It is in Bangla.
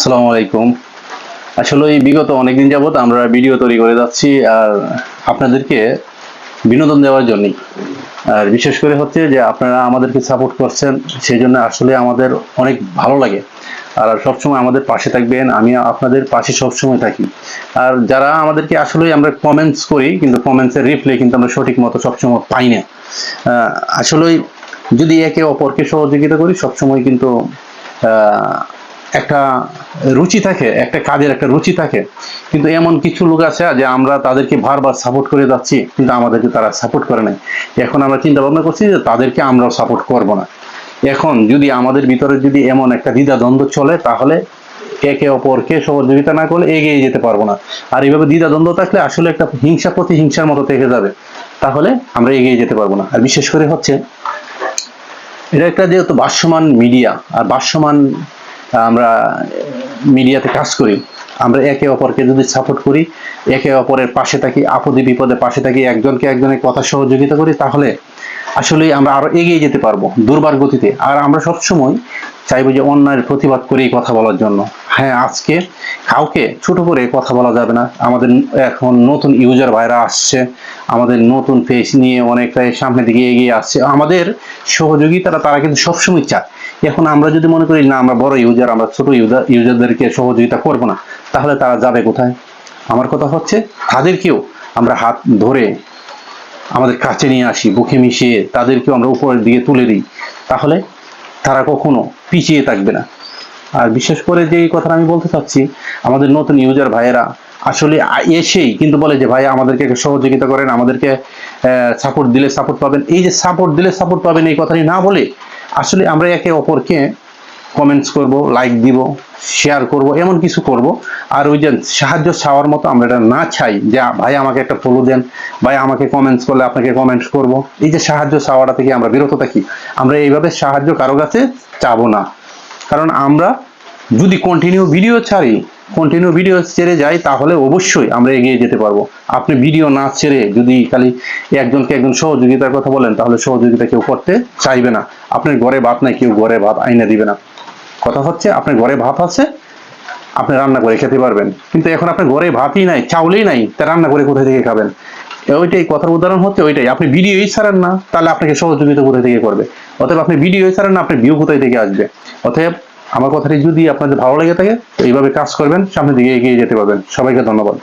আসসালামু আলাইকুম। আসলে বিগত অনেকদিন যাবত আমরা ভিডিও তৈরি করে যাচ্ছি আর আপনাদেরকে বিনোদন দেওয়ার জন্যই আর বিশেষ করে হচ্ছে যে আপনারা আমাদেরকে সাপোর্ট করছেন, সেই জন্য আসলে আমাদের অনেক ভালো লাগে। আর সবসময় আমাদের পাশে থাকবেন, আমি আপনাদের পাশে সবসময় থাকি। আর যারা আমাদেরকে আসলে আমরা কমেন্টস করি, কিন্তু কমেন্টসের রিপ্লাই কিন্তু আমরা সঠিক মতো সবসময় পাই না। আসলেই যদি একে অপরকে সহযোগিতা করি, সবসময় কিন্তু একটা রুচি থাকে, একটা কাজের একটা রুচি থাকে। কিন্তু এমন কিছু লোক আছে যে আমরা তাদেরকে বারবার সাপোর্ট করে যাচ্ছি, কিন্তু আমাদেরকে তারা সাপোর্ট করে নাই। এখন আমরা চিন্তা ভাবনা করছি যে তাদেরকে আমরাও সাপোর্ট করব না। এখন যদি আমাদের ভিতরে যদি এমন একটা দ্বিধা দ্বন্দ্ব চলে, তাহলে একে অপরকে সহযোগিতা না করলে এগিয়ে যেতে পারব না। আর এইভাবে দ্বিধা দ্বন্দ্ব থাকলে আসলে একটা হিংসা প্রতি হিংসার মতো থেকে যাবে। তাহলে আমরা এগিয়ে যেতে পারব না। আর বিশেষ করে হচ্ছে, এটা একটা যেহেতু ভাষ্যমান মিডিয়া আর ভাষ্যমান আমরা মিডিয়াতে কাজ করি, আমরা একে অপরকে যদি সাপোর্ট করি, একে অপরের পাশে থাকি, আপদে বিপদে পাশে থাকি, একজনকে একজনের কথা সহযোগিতা করি, তাহলে আসলে আমরা আরও এগিয়ে যেতে পারব দুর্বার গতিতে। আর আমরা সবসময় চাইব যে অন্যায়ের প্রতিবাদ করেই কথা বলার জন্য। হ্যাঁ আজকে কাউকে ছোট করে কথা বলা যাবে না। আমাদের এখন নতুন ইউজার ভাইরা আসছে, আমাদের নতুন ফেস নিয়ে অনেকটাই সামনের দিকে এগিয়ে আসছে। আমাদের সহযোগিতারা তারা কিন্তু সবসময় চায়। এখন আমরা যদি মনে করি, না, আমরা বড় ইউজার আমরা ছোট ইউজার ইউজারদেরকে সহযোগিতা করব না, তাহলে তারা যাবে কোথায়? আমার কথা হচ্ছে, তাদেরকেও আমরা হাত ধরে আমাদের কাছে নিয়ে আসি, বুকে মিশিয়ে তাদেরকেও আমরা উপরের দিকে তুলে দিই। তাহলে তারা কখনো পিছিয়ে থাকবে না। আর বিশেষ করে যে কথাটা আমি বলতে চাচ্ছি, আমাদের নতুন ইউজার ভাইয়েরা আসলে এসেই কিন্তু বলে যে, ভাই, আমাদেরকে সহযোগিতা করেন, আমাদেরকে সাপোর্ট দিলে সাপোর্ট পাবেন। এই যে সাপোর্ট দিলে সাপোর্ট পাবেন এই কথাটি না বলে আসলে আমরা একে অপরকে কমেন্টস করব লাইক দিব শেয়ার করব, এমন কিছু করব। আর ওই যে সাহায্য চাওয়ার মতো আমরা এটা না চাই যে, ভাই, আমাকে একটা ফলো দেন, ভাই, আমাকে কমেন্টস করলে আপনাকে কমেন্টস করব। এই যে সাহায্য চাওয়াটা থেকে আমরা বিরত থাকি। আমরা এইভাবে সাহায্য কারও কাছে চাবো না। কারণ আমরা যদি কন্টিনিউ ভিডিও ছাড়ি কন্টিনিউ ভিডিও ছেড়ে যাই, তাহলে অবশ্যই আমরা এগিয়ে যেতে পারব। আপনি ভিডিও না ছেড়ে যদি খালি একজনকে একজন সহযোগিতার কথা বলেন, তাহলে সহযোগিতা কেউ করতে চাইবে না। আপনার ঘরে ভাত নাই, কেউ ঘরে ভাত আইনা দিবে না। কথা হচ্ছে, আপনার ঘরে ভাত আছে, আপনি রান্না করে খেতে পারবেন। কিন্তু এখন আপনার ঘরে ভাতই নাই, চাউলেই নাই, তা রান্না করে কোথায় থেকে খাবেন? ওইটাই কথার উদাহরণ হচ্ছে ওইটাই। আপনি ভিডিওই ছাড়েন না, তাহলে আপনাকে সহযোগিতা কোথায় থেকে করবে? অতএব আপনি ভিডিওই ছাড়েন না আপনার ভিউ কোথায় থেকে আসবে? অতএব আমার কথাটি যদি আপনাদের ভালো লেগে থাকে, তো এইভাবে কাজ করবেন, সামনের দিকে এগিয়ে যেতে পারবেন। সবাইকে ধন্যবাদ।